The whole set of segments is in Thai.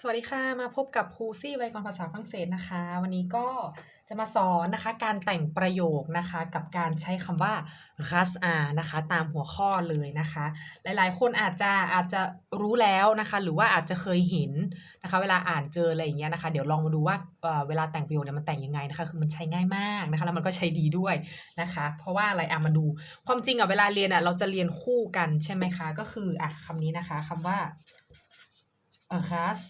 สวัสดีค่ะ มาพบกับครูซี่ไวกรภาษาฝรั่งเศสนะคะ วันนี้ก็จะมาสอนนะคะการแต่งประโยคนะคะกับการใช้คำว่า ras a นะคะตามหัวข้อเลยนะคะ หลายๆ คนอาจจะอาจจะรู้แล้วนะคะ หรือว่าอาจจะเคยเห็นนะคะ เวลาอ่านเจออะไรอย่างเงี้ยนะคะ เดี๋ยวลองมาดูว่าเเวลาแต่งประโยคเนี่ยมันแต่งยังไงนะคะ คือมันใช้ง่ายมากนะคะ แล้วมันก็ใช้ดีด้วยนะคะ เพราะว่าอะไรอะมาดู ความจริงอะเวลาเรียนอะเราจะเรียนคู่กันใช่ไหมคะ ก็คืออะคำนี้นะคะคำว่า ras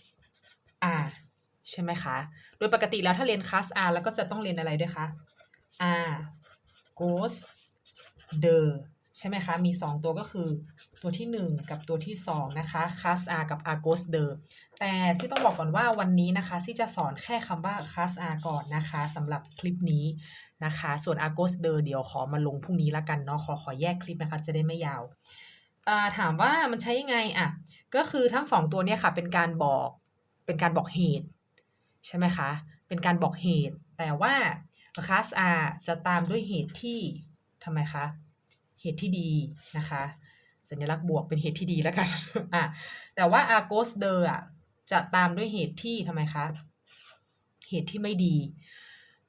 R ใช่ไหมคะ โดยปกติแล้วถ้าเรียนคลาส R แล้วก็จะต้องเรียนอะไรด้วยคะ R goes the ใช่ไหมคะ มี 2 ตัวก็คือตัวที่ 1 กับตัวที่ 2 นะคะ class R กับ R goes the แต่ซี่ต้องบอกก่อนว่าวันนี้นะคะซี่จะสอนแค่คำว่า class R ก่อนนะคะสำหรับคลิปนี้นะคะ ส่วน R goes the เดี๋ยวขอมาลงพรุ่งนี้ละกันเนาะขอขอแยกคลิปนะคะจะได้ไม่ยาวอ่าถามว่ามันใช้ยังไงอะ ก็คือทั้ง 2 ตัวเนี่ยค่ะเป็นการบอก เป็นการบอกเหตุ ใช่ไหมคะ เป็นการบอกเหตุ แต่ว่า class R จะตามด้วยเหตุที่ทำไมคะ เหตุที่ดีนะคะ สัญลักษณ์บวกเป็นเหตุที่ดีแล้วกันอะแต่ว่า R goes the อะจะตามด้วยเหตุที่ทำไมคะ เหตุที่ไม่ดี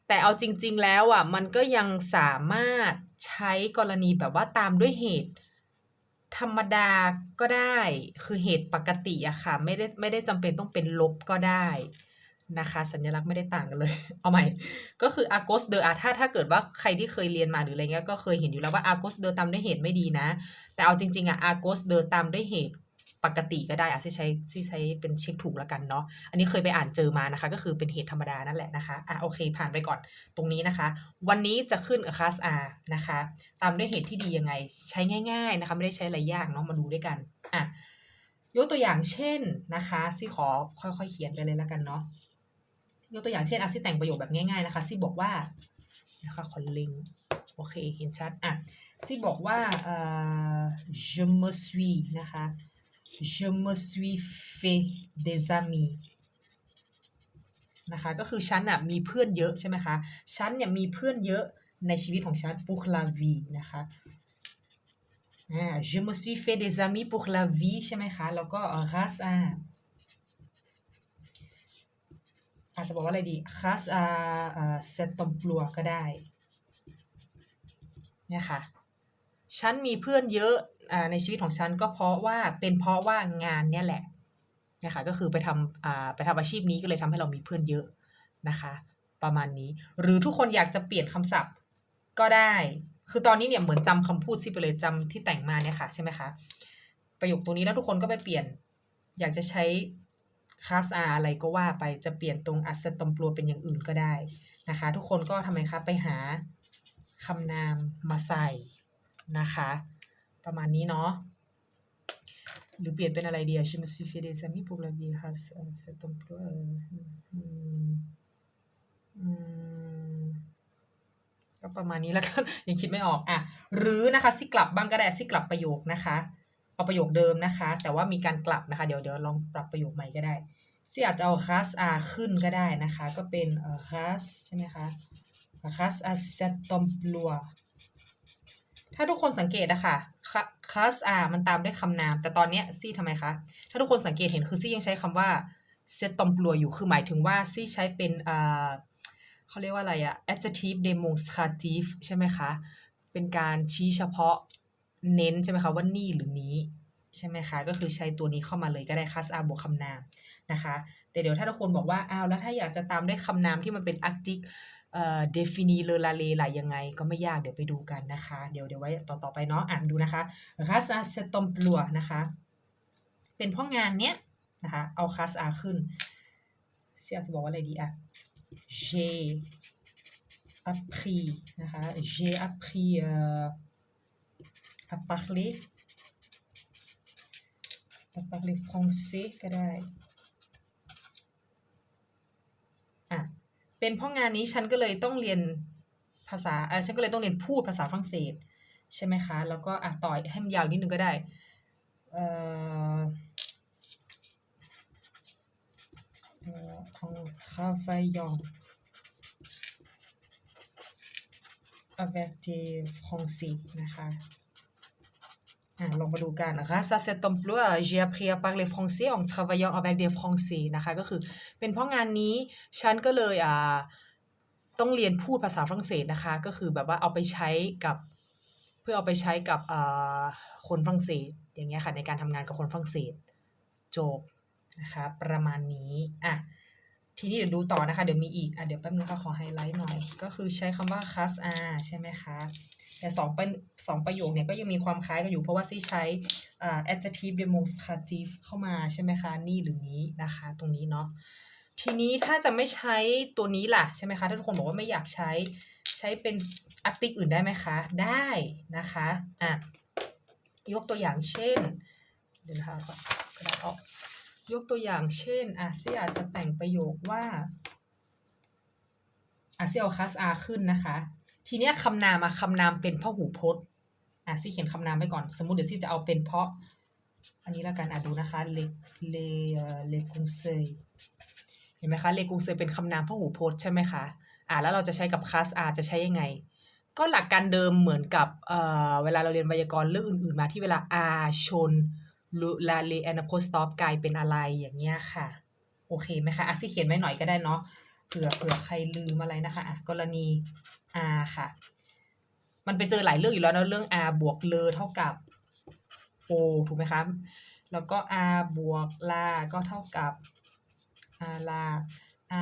แต่เอาจริง ๆ แล้วอะมันก็ยังสามารถใช้กรณีแบบว่าตามด้วยเหตุ ธรรมดาก็ได้คือเหตุปกติอะค่ะ ไม่ได้ไม่ได้จำเป็นต้องเป็นลบก็ได้นะคะ สัญลักษณ์ไม่ได้ต่างกันเลย เอาใหม่ ก็คือ Argos de อะถ้าถ้าเกิดว่าใครที่เคยเรียนมาหรืออะไรเงี้ยก็เคยเห็นอยู่แล้วว่า Argos de ตามด้วยเหตุไม่ดีนะ แต่เอาจริงๆอะ Argos de ตามด้วยเหตุ ปกติก็ได้อะที่ใช้ที่ใช้เป็นเช็คถูกแล้วกันเนาะอันนี้เคยไปอ่านเจอมานะคะ ก็คือเป็นเหตุธรรมดานั่นแหละนะคะอะโอเค ผ่านไปก่อนตรงนี้นะคะ วันนี้จะขึ้น class R นะคะ ตามด้วยเหตุที่ดียังไง ใช้ง่าย ๆนะคะ ไม่ได้ใช้อะไรยากเนาะมาดูด้วยกันอะยกตัวอย่างเช่นนะคะซี่ขอค่อยๆเขียนไปเลยแล้วกันเนาะยกตัวอย่างเช่นอะซี่แต่งประโยคแบบง่ายๆนะคะซี่บอกว่านะคะขอนลิงโอเคเห็นชัดอะซี่บอกว่าเอ่อ je me suis นะคะ je me suis fait des amis นะคะก็คือฉันอะมีเพื่อนเยอะใช่ไหมคะ ฉันเนี่ยมีเพื่อนเยอะในชีวิตของฉัน pour la vie นะคะ je me suis fait des amis pour la vie ใช่ไหมคะ แล้วก็ grâce à อาจจะบอกว่าอะไรดี grâce à cet emploi ก็ได้เนี่ยค่ะ ฉันมีเพื่อนเยอะอ่าในชีวิตของฉันก็เพราะว่าเป็นเพราะว่างานเนี่ยแหละนะคะก็คือไปทำอ่าไปทำอาชีพนี้ก็เลยทำให้เรามีเพื่อนเยอะนะคะ ประมาณนี้ หรือทุกคนอยากจะเปลี่ยนคำศัพท์ก็ได้ คือตอนนี้เนี่ยเหมือนจำคำพูดซิไปเลยจำที่แต่งมาเนี่ยค่ะใช่ไหมคะประโยคตรงนี้แล้วทุกคนก็ไปเปลี่ยน อยากจะใช้คลาส R อะไรก็ว่าไปจะเปลี่ยนตรงอัสตอมปลัวเป็นอย่างอื่นก็ได้นะคะ ทุกคนก็ทำไมคะไปหาคำนามมาใส่ นะคะ ประมาณนี้เนาะหรือเปลี่ยนเป็นอะไรดีอะ Je me suis fait des amis pour la vie grâce à cet emploi เออก็ประมาณนี้แล้วกันยังคิดไม่ออกอะหรือนะคะสิกลับบ้างก็ได้สิกลับประโยคนะคะเอาประโยคเดิมนะคะ แต่ว่ามีการกลับนะคะ เดี๋ยวเดี๋ยวลองปรับประโยคใหม่ก็ได้ซี่อาจจะเอา class R ขึ้นก็ได้นะคะ ก็เป็นเอ่อ class ใช่ไหมคะ class à cet emploi ถ้าทุกคนสังเกตอะค่ะ class R มันตามด้วยคำนาม แต่ตอนเนี้ยซี่ทำไมคะ ถ้าทุกคนสังเกตเห็นคือซี่ยังใช้คำว่า set ตอมปลัวอยู่ คือหมายถึงว่าซี่ใช้เป็นอ่าเขาเรียกว่าอะไรอะ adjective demonstrative ใช่ไหมคะ เป็นการชี้เฉพาะเน้นใช่ไหมคะว่านี่หรือนี้ใช่ไหมคะ ก็คือใช้ตัวนี้เข้ามาเลยก็ได้ class R บวกคำนามนะคะ แต่เดี๋ยวถ้าทุกคนบอกว่าอ้าวแล้วถ้าอยากจะตามด้วยคำนามที่มันเป็น artic เอ่อ defini เลลาเลหลายยังไงก็ไม่ยากเดี๋ยวไปดูกันนะคะ เดี๋ยวเดี๋ยวไว้ต่อต่อไปเนาะอ่านดูนะคะ grâce à cet emploi นะคะ เป็นพราะงานเนี้ยนะคะเอา class R ขึ้นเสียจะบอกว่าอะไรดีอะ j appris นะคะ j'ai appris euh, à parler à parler français ก็ได้ อะ เป็นเพราะงานนี้ฉันก็เลยต้องเรียนภาษาเออฉันก็เลยต้องเรียนพูดภาษาฝรั่งเศส ใช่ไหมคะ แล้วก็อะต่อยให้มันยาวนิดนึงก็ได้เอ่อเอ่อ en travaillant avec des français นะคะ ลองมาดูกัน grâce à cet emploi j'ai appris à parler français en travaillant avec des français นะคะ ก็คือเป็นเพราะงานนี้ฉันก็เลยอ่าต้องเรียนพูดภาษาฝรั่งเศสนะคะ ก็คือแบบว่าเอาไปใช้กับเพื่อเอาไปใช้กับอ่าคนฝรั่งเศส อย่างเงี้ยค่ะในการทำงานกับคนฝรั่งเศสจบนะคะประมาณนี้อะทีนี้เดี๋ยวดูต่อนะคะ เดี๋ยวมีอีกอะเดี๋ยวแป๊บนึงค่ะขอไฮไลท์หน่อย ก็คือใช้คำว่า class R ใช่ไหมคะ แต่สองประสองประโยคเนี่ยก็ยังมีความคล้ายกันอยู่เพราะว่าซี่ใช้ adjective demonstrative เข้ามาใช่ไหมคะ นี่หรือนี้นะคะ ตรงนี้เนาะทีนี้ถ้าจะไม่ใช้ตัวนี้ล่ะใช่ไหมคะ ถ้าทุกคนบอกว่าไม่อยากใช้ใช้เป็น article อื่นได้ไหมคะ ได้นะคะอะยกตัวอย่างเช่นเดี๋ยวนะคะก่อนกระดาษออกยกตัวอย่างเช่นอะซี่อาจจะแต่งประโยคว่าอะซี่เอา class R ขึ้นนะคะ ทีเนี้ยคำนามอะคำนามเป็นพหูพจน์อะซี่เขียนคำนามไว้ก่อน สมมติเดี๋ยวซี่จะเอาเป็นเพราะ อันนี้ละกันอะดูนะคะเลเลเอ่อเลกุงเซยเห็นไหมคะเลกุงเซยเป็นคำนามพหูพจน์ใช่ไหมคะอะแล้วเราจะใช้กับ class R จะใช้ยังไง ก็หลักการเดิมเหมือนกับเอ่อเวลาเราเรียนไวยากรณ์เรื่องอื่นๆมาที่เวลา R ชนลาเลแอนโพสตอปกลายเป็นอะไรอย่างเงี้ยค่ะ โอเคไหมคะอะซี่เขียนไว้หน่อยก็ได้เนาะ เผื่อเผื่อใครลืมอะไรนะคะอะกรณี R ค่ะ มันไปเจอหลายเรื่องอยู่แล้วนะเรื่อง R บวกเลอเท่ากับ O ถูกไหมคะแล้วก็ R บวกลาก็เท่ากับ R ลา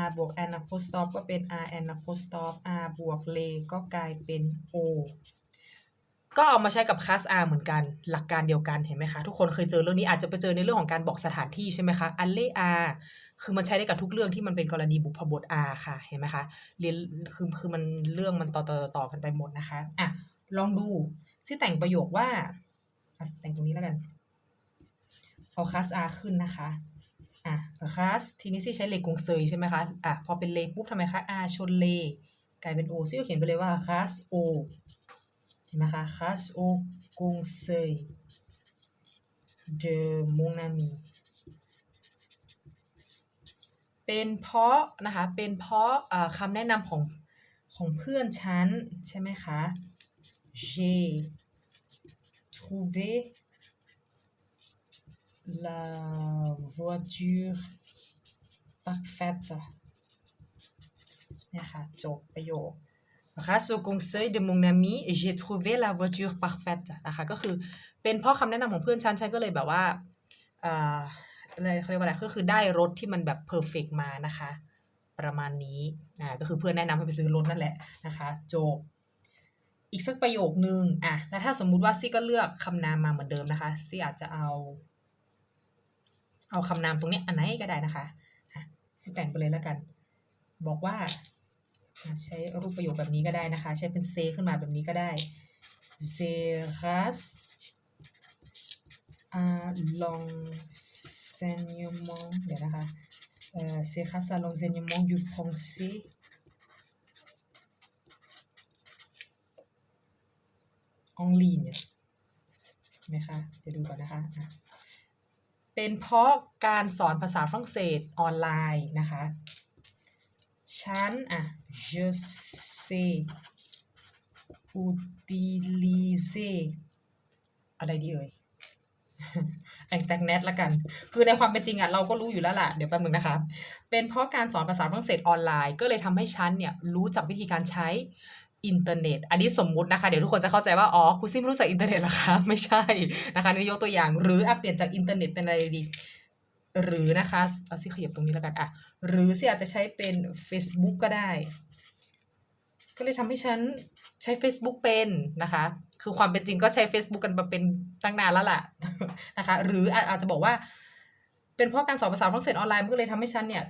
R บวก an apostrophe ก็เป็น R an apostrophe R บวกเลก็กลายเป็น O ก็เอามาใช้กับ class R เหมือนกัน หลักการเดียวกันเห็นไหมคะ ทุกคนเคยเจอเรื่องนี้อาจจะไปเจอในเรื่องของการบอกสถานที่ใช่ไหมคะอันเล่ R คือมันใช้ได้กับทุกเรื่องที่มันเป็นกรณีบุพบท R ค่ะ เห็นไหมคะ เรียนคือคือมันเรื่องมันต่อต่อต่อตอกันไปหมดนะคะ อะ ลองดูซี่แต่งประโยคว่า แต่งตรงนี้แล้วกันเอา class R ขึ้นนะคะ อะ class ทีนี้ซี่ใช้เลกงเซยใช่ไหมคะ อะ พอเป็นเลปุ๊บทำไมคะ R ชนเล กลายเป็น O ซี่ก็เขียนไปเลยว่า class O เห็นไหมคะ class O conseil de mon ami เป็นเพราะนะคะ เป็นเพราะเอ่อคำแนะนำของของเพื่อนฉันใช่ไหมคะ j'ai trouvé la voiture parfaite เนี่ยค่ะจบประโยค grâce au conseil de mon ami j'ai trouvé la voiture parfaite นะคะ ก็คือเป็นเพราะคำแนะนำของเพื่อนฉัน ฉันก็เลยแบบว่า อะไรเขาเรียกว่าอะไรก็คือได้รถที่มันแบบเพอร์เฟกมานะคะ ประมาณนี้อ่าก็คือเพื่อนแนะนำให้ไปซื้อรถนั่นแหละนะคะจบอีกสักประโยคนึงอะแล้วถ้าสมมุติว่าซี่ก็เลือกคำนามมาเหมือนเดิมนะคะซี่อาจจะเอา เอาคำนามตรงนี้อันไหนก็ได้นะคะอะซี่แต่งไปเลยแล้วกัน บอกว่าใช้รูปประโยคแบบนี้ก็ได้นะคะ ใช้เป็นเซขึ้นมาแบบนี้ก็ได้ z e r a s à enseignement เดี๋ยวนะคะเอ่อ c'est grâce à l'enseignement du français en ligne เห็นไหมคะเดี๋ยวดูก่อนนะคะ เป็นเพราะการสอนภาษาฝรั่งเศสออนไลน์นะคะ ฉันอะ je sais utiliser อะไรดีเอ่ย แองแตกเน็ตละกัน คือในความเป็นจริงอะเราก็รู้อยู่แล้วล่ะ เดี๋ยวแป๊บนึงนะคะ เป็นเพราะการสอนภาษาฝรั่งเศสออนไลน์ ก็เลยทำให้ฉันเนี่ยรู้จักวิธีการใช้อินเทอร์เน็ต อันนี้สมมุตินะคะ เดี๋ยวทุกคนจะเข้าใจว่า อ๋อครูซิมรู้จักอินเทอร์เน็ตเหรอคะ ไม่ใช่นะคะนี่ยกตัวอย่าง หรืออะเปลี่ยนจากอินเทอร์เน็ตเป็นอะไรดี หรือนะคะ เอาสิขยับตรงนี้แล้วกัน อะ หรือสิอาจจะใช้เป็น Facebook ก็ได้ ก็เลยทำให้ฉัน ใช้ Facebook เป็นนะคะ คือความเป็นจริงก็ใช้ Facebook กันมาเป็นตั้งนานแล้วล่ะนะคะ หรืออาจจะบอกว่า เป็นเพราะการสอนภาษาฝรั่งเศสออนไลน์มันก็เลยทำให้ฉันเนี่ย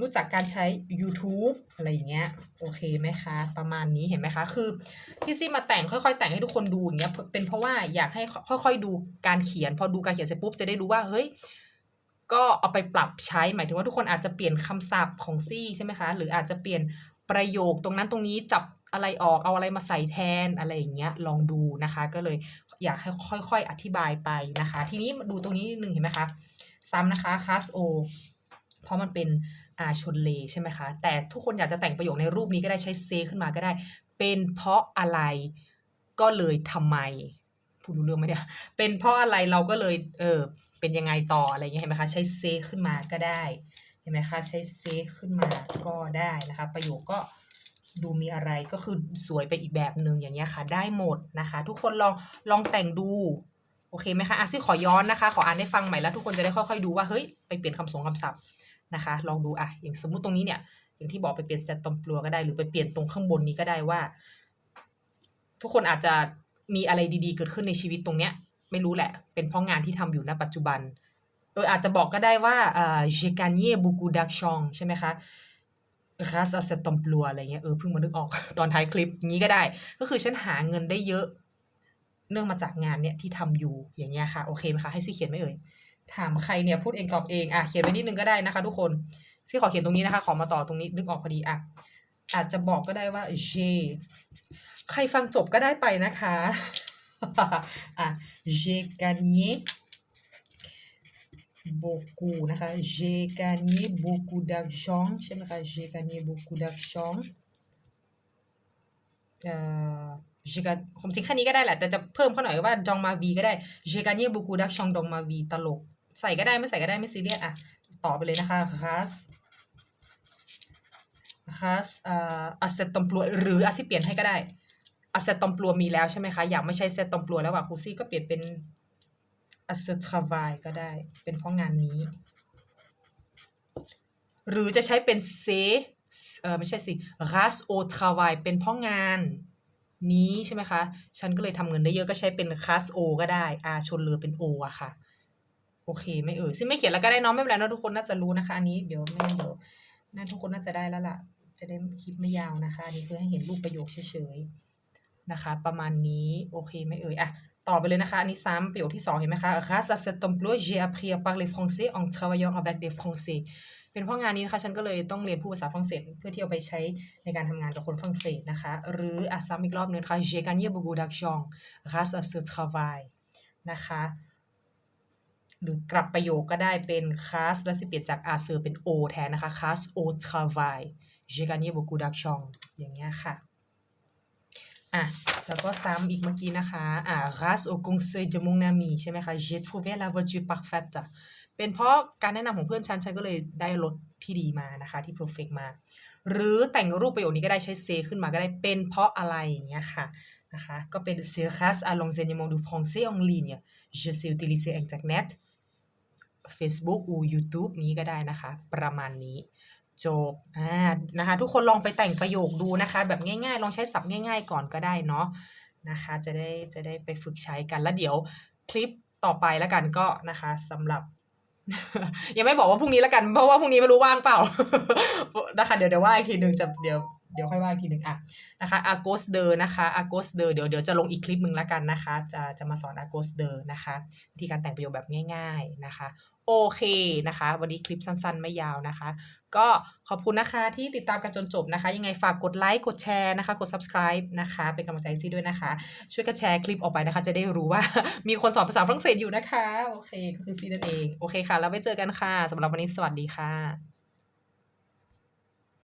รู้จักการใช้ YouTube อะไรอย่างเงี้ย โอเคไหมคะ ประมาณนี้เห็นไหมคะ คือที่ซี่มาแต่งค่อยๆ แต่งให้ทุกคนดูอย่างเงี้ย เป็นเพราะว่าอยากให้ค่อย ๆ ดูการเขียน พอดูการเขียนเสร็จปุ๊บจะได้รู้ว่าเฮ้ยก็เอาไปปรับใช้หมายถึงว่าทุกคนอาจจะเปลี่ยนคำศัพท์ของซี่ใช่ไหมคะ หรืออาจจะเปลี่ยนประโยคตรงนั้นตรงนี้จับ อะไรออกเอาอะไรมาใส่แทนอะไรอย่างเงี้ยลองดูนะคะ ก็เลยอยากให้ค่อยๆ อธิบายไปนะคะ ทีนี้ดูตรงนี้นิดนึงเห็นไหมคะซ้ำนะคะ class O เพราะมันเป็นอาชนเลใช่ไหมคะ แต่ทุกคนอยากจะแต่งประโยคในรูปนี้ก็ได้ใช้เซขึ้นมาก็ได้ เป็นเพราะอะไรก็เลยทำไมพูดรู้เรื่องไหมเนี่ยเป็นเพราะอะไรเราก็เลยเออเป็นยังไงต่ออะไรเงี้ยเห็นไหมคะใช้เซขึ้นมาก็ได้เห็นไหมคะใช้เซขึ้นมาก็ได้นะคะ ประโยคก็ ดูมีอะไรก็คือสวยไปอีกแบบหนึ่งอย่างเงี้ยค่ะ ได้หมดนะคะ ทุกคนลองลองแต่งดูโอเคไหมคะอะซี่ขอย้อนนะคะ ขออ่านให้ฟังใหม่แล้วทุกคนจะได้ค่อยๆดูว่าเฮ้ยไปเปลี่ยนคำสงคำศัพท์นะคะ ลองดูอะอย่างสมมุติตรงนี้เนี่ย อย่างที่บอกไปเปลี่ยนสเตตอมปลัวก็ได้หรือไปเปลี่ยนตรงข้างบนนี้ก็ได้ว่า ทุกคนอาจจะมีอะไรดีๆ เกิดขึ้นในชีวิตตรงเนี้ย ไม่รู้แหละ เป็นเพราะงานที่ทำอยู่ณปัจจุบันเอออาจจะบอกก็ได้ว่าเอ่อ j'ai gagné beaucoup d'argent ใช่ไหมคะ grâce à cet emploi อะไรเงี้ยเออเพิ่งมานึกออกตอนท้ายคลิปอย่างนี้ก็ได้ ก็คือฉันหาเงินได้เยอะ เนื่องมาจากงานเนี้ยที่ทำอยู่อย่างเงี้ยค่ะ โอเคไหมคะให้ซี่เขียนไหมเอ่ยถามใครเนี่ยพูดเองตอบเองอะเขียนไปนิดนึงก็ได้นะคะ ทุกคนซี่ขอเขียนตรงนี้นะคะ ขอมาต่อตรงนี้นึกออกพอดีอะอาจจะบอกก็ได้ว่า j'ai ใครฟังจบก็ได้ไปนะคะอะ j'ai gagné beaucoup นะคะ j'ai gagné beaucoup d'argent ใช่ไหมคะ j'ai gagné beaucoup d'argent เอ่อ j'ai gagné ผมจริงแค่นี้ก็ได้แหละ แต่จะเพิ่มเข้าหน่อยว่าจองมาวีก็ได้ j'ai gagné beaucoup d'argent จองมาวีตลก ใส่ก็ได้ไม่ใส่ก็ได้ไม่ซีเรียสอะ ต่อไปเลยนะคะ ras ras เอ่อ asset ตอมปลัวหรืออาซิเปลี่ยนให้ก็ได้ asset ตอมปลัวมีแล้วใช่ไหมคะ อยากไม่ใช่ asset ตอมปลัวแล้วอะคูซี่ก็เปลี่ยนเป็น à ce travail ก็ได้ เป็นเพราะงานนี้ หรือจะใช้เป็น c'est เออไม่ใช่สิ grâce au travail เป็นเพราะงานนี้ใช่ไหมคะ ฉันก็เลยทำเงินได้เยอะก็ใช้เป็น grâce au ก็ได้อาชนเรือเป็น o ออะค่ะ โอเค ไม่เอ่ยซึ่งไม่เขียนแล้วก็ได้น้องไม่เป็นไรนอะทุกคนน่าจะรู้นะคะ อันนี้เดี๋ยวไม่เดี๋ยวน่าทุกคนน่าจะได้แล้วล่ะ จะได้คลิปไม่ยาวนะคะนนี้คือให้เห็นรูปประโยคเฉยๆนะคะ ประมาณนี้โอเคไม่เอ่ยอะ ต่อไปเลยนะคะอันนี้ซ้ำประโยคที่สองเห็นไหมคะ grâce à cet emploi j'ai appris à parler français en travaillant avec des français เป็นเพราะงานนี้นะคะฉันก็เลยต้องเรียนพูดภาษาฝรั่งเศส เพื่อที่เอาไปใช้ในการทำงานกับคนฝรั่งเศสนะคะ หรืออะซ้ำอีกรอบนึงนะคะ j'ai gagné beaucoup d'argent grâce à ce travail นะคะ หรือกลับประโยคก็ได้เป็น class แล้วสิเปลี่ยนจาก a s e เป็น o แทนนะคะ class au travail j'ai gagné beaucoup d'argent อย่างเงี้ยค่ะ อะแล้วก็ซ้ำอีกเมื่อกี้นะคะอ่า grâce au conseil de mon ami ใช่ไหมคะ j'ai trouvé la voiture parfaite เป็นเพราะการแนะนำของเพื่อนฉัน ฉันก็เลยได้รถที่ดีมานะคะ ที่ perfect มา หรือแต่งรูปประโยคนี้ก็ได้ใช้ say ขึ้นมาก็ได้เป็นเพราะอะไรอย่างเงี้ยค่ะนะคะก็เป็น c'est grâce à l'enseignement du français en ligne je sais utiliser internet Facebook ou YouTube นี้ก็ได้นะคะ ประมาณนี้ จบอ่านะคะ ทุกคนลองไปแต่งประโยคดูนะคะ แบบง่ายๆ ลองใช้ศัพท์ง่าย ๆ ก่อนก็ได้เนาะนะคะ จะได้จะได้ไปฝึกใช้กันแล้วเดี๋ยวคลิปต่อไปแล้วกันก็นะคะสำหรับยังไม่บอกว่าพรุ่งนี้แล้วกัน เพราะว่าพรุ่งนี้ไม่รู้ว่างเปล่านะคะ เดี๋ยวเดี๋ยวว่าอีกทีหนึ่งจะเดี๋ยว เดี๋ยวค่อยว่าอีกทีหนึ่งอะนะคะอากสเดอร์นะคะอากสเดอร์เดี๋ยวเดี๋ยวจะลงอีกคลิปหนึ่งแล้วกันนะคะ จะจะมาสอนอากสเดอร์นะคะวิธีการแต่งประโยคแบบง่าย ๆนะคะ โอเคนะคะ วันนี้คลิปสั้นๆ ไม่ยาวนะคะ ก็ขอบคุณนะคะที่ติดตามกันจนจบนะคะ ยังไงฝากกดไลค์กดแชร์นะคะ กด subscribe นะคะ เป็นกำลังใจซี่ด้วยนะคะ ช่วยกันแชร์คลิปออกไปนะคะ จะได้รู้ว่า มีคนสอนภาษาฝรั่งเศสอยู่นะคะ โอเคก็คือซี่นั่นเองโอเคค่ะ แล้วไว้เจอกันค่ะสำหรับวันนี้สวัสดีค่ะ